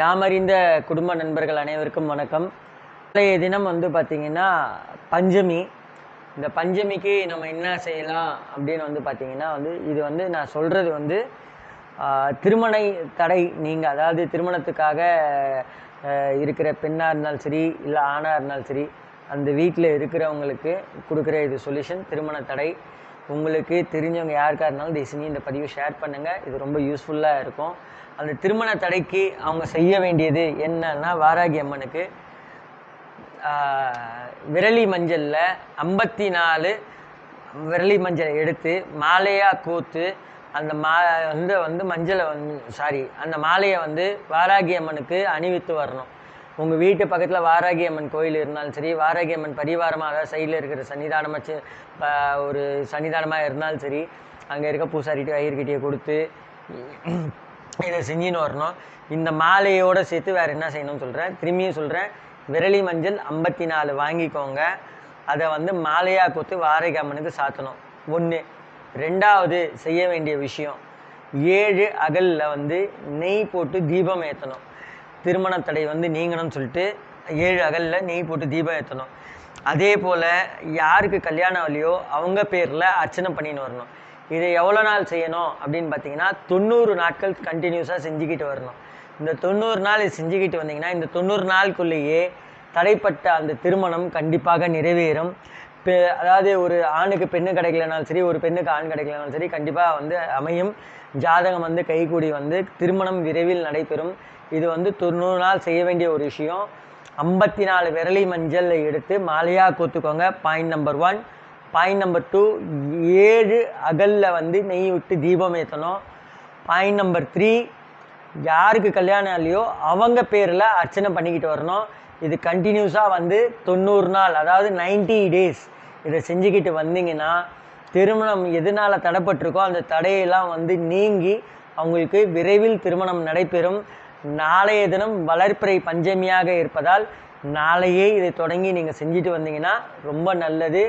யாமறிந்த குடும்ப நண்பர்கள் அனைவருக்கும் வணக்கம். நாளைய தினம் வந்து பார்த்திங்கன்னா பஞ்சமி. இந்த பஞ்சமிக்கு நம்ம என்ன செய்யலாம் அப்படின்னு வந்து பார்த்திங்கன்னா வந்து இது வந்து நான் சொல்கிறது வந்து திருமண தடை. நீங்கள் அதாவது திருமணத்துக்காக இருக்கிற பெண்ணாக இருந்தாலும் சரி இல்லை ஆணாக இருந்தாலும் சரி அந்த வீட்டில் இருக்கிறவங்களுக்கு கொடுக்குற இது சொல்யூஷன் திருமண தடை. உங்களுக்கு தெரிஞ்சவங்க யாருக்கா இருந்தாலும் தயவு செஞ்சு இந்த பதிவை ஷேர் பண்ணுங்கள் இது ரொம்ப யூஸ்ஃபுல்லாக இருக்கும். அந்த திருமண தடைக்கு அவங்க செய்ய வேண்டியது என்னன்னா வாராகி அம்மனுக்கு விரலி மஞ்சளில் ஐம்பத்தி நாலு விரலி மஞ்சளை எடுத்து மாலையாக கோத்து அந்த மா வந்து வந்து மஞ்சளை வந்து சாரி அந்த மாலையை வந்து வாராகி அம்மனுக்கு அணிவித்து வரணும். உங்கள் வீட்டு பக்கத்தில் வாராகி அம்மன் கோயில் இருந்தாலும் சரி வாராகி அம்மன் பரிவாரமாக அதாவது சைடில் இருக்கிற சன்னிதானமாக சி- ஒரு சன்னிதானமாக இருந்தாலும் சரி அங்கே இருக்க பூசாரிட்டு ஐயர்கிட்டயே கொடுத்து இதை செஞ்சுன்னு வரணும். இந்த மாலையோடு சேர்த்து வேறு என்ன செய்யணும்னு சொல்கிறேன் திரும்பியும் சொல்கிறேன் விரலி மஞ்சள் ஐம்பத்தி நாலு வாங்கிக்கோங்க. அதை வந்து மாலையாக கொத்து வாராகி அம்மனுக்கு சாத்தணும். ஒன்று ரெண்டாவது செய்ய வேண்டிய விஷயம். ஏழு அகலில் வந்து நெய் போட்டு தீபம் ஏற்றணும் திருமண தடை வந்து நீங்கணும்னு சொல்லிட்டு ஏழு அகலில் நெய் போட்டு தீபம் ஏற்றணும் அதே போல் யாருக்கு கல்யாணம் இல்லையோ அவங்க பேரில் அர்ச்சனை பண்ணின்னு வரணும். இதை எவ்வளோ நாள் செய்யணும் அப்படின்னு பார்த்தீங்கன்னா தொண்ணூறு நாட்கள் கண்டினியூஸாக செஞ்சுக்கிட்டு வரணும். இந்த தொண்ணூறு நாள் செஞ்சுக்கிட்டு வந்தீங்கன்னா இந்த தொண்ணூறு நாளுக்குள்ளேயே தடைப்பட்ட அந்த திருமணம் கண்டிப்பாக நிறைவேறும். இப்போ அதாவது ஒரு ஆணுக்கு பெண்ணு கிடைக்கலனாலும் சரி ஒரு பெண்ணுக்கு ஆண் கிடைக்கலனாலும் சரி கண்டிப்பாக வந்து அமையும். ஜாதகம் வந்து கைகூடி வந்து திருமணம் விரைவில் நடைபெறும். இது வந்து தொண்ணூறு நாள் செய்ய வேண்டிய ஒரு விஷயம். ஐம்பத்தி நாலு விரலி மஞ்சள் எடுத்து மாலையாக கோத்துக்கோங்க. Point number one point number two ஏழு அகலில் வந்து நெய் விட்டு தீபம் ஏற்றணும் பாயிண்ட் நம்பர் த்ரீ யாருக்கு கல்யாணம் இல்லையோ அவங்க பேரில் அர்ச்சனை பண்ணிக்கிட்டு வரணும். இது கண்டினியூஸாக வந்து தொண்ணூறு நாள் அதாவது 90 டேஸ் இதை செஞ்சுக்கிட்டு வந்தீங்கன்னா திருமணம் எதனால் தடைப்பட்டிருக்கோ அந்த தடையெல்லாம் வந்து நீங்கி அவங்களுக்கு விரைவில் திருமணம் நடைபெறும். நாளைய தினம் வளர்ப்பிறை பஞ்சமியாக இருப்பதால் நாளையே இதை தொடங்கி நீங்கள் செஞ்சுட்டு வந்தீங்கன்னா ரொம்ப நல்லது.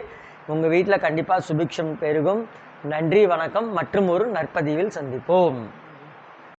உங்கள் வீட்டில் கண்டிப்பாக சுபிக்ஷம் பெருகும். நன்றி வணக்கம் மற்றும் ஒரு நற்பதிவில் சந்திப்போம்.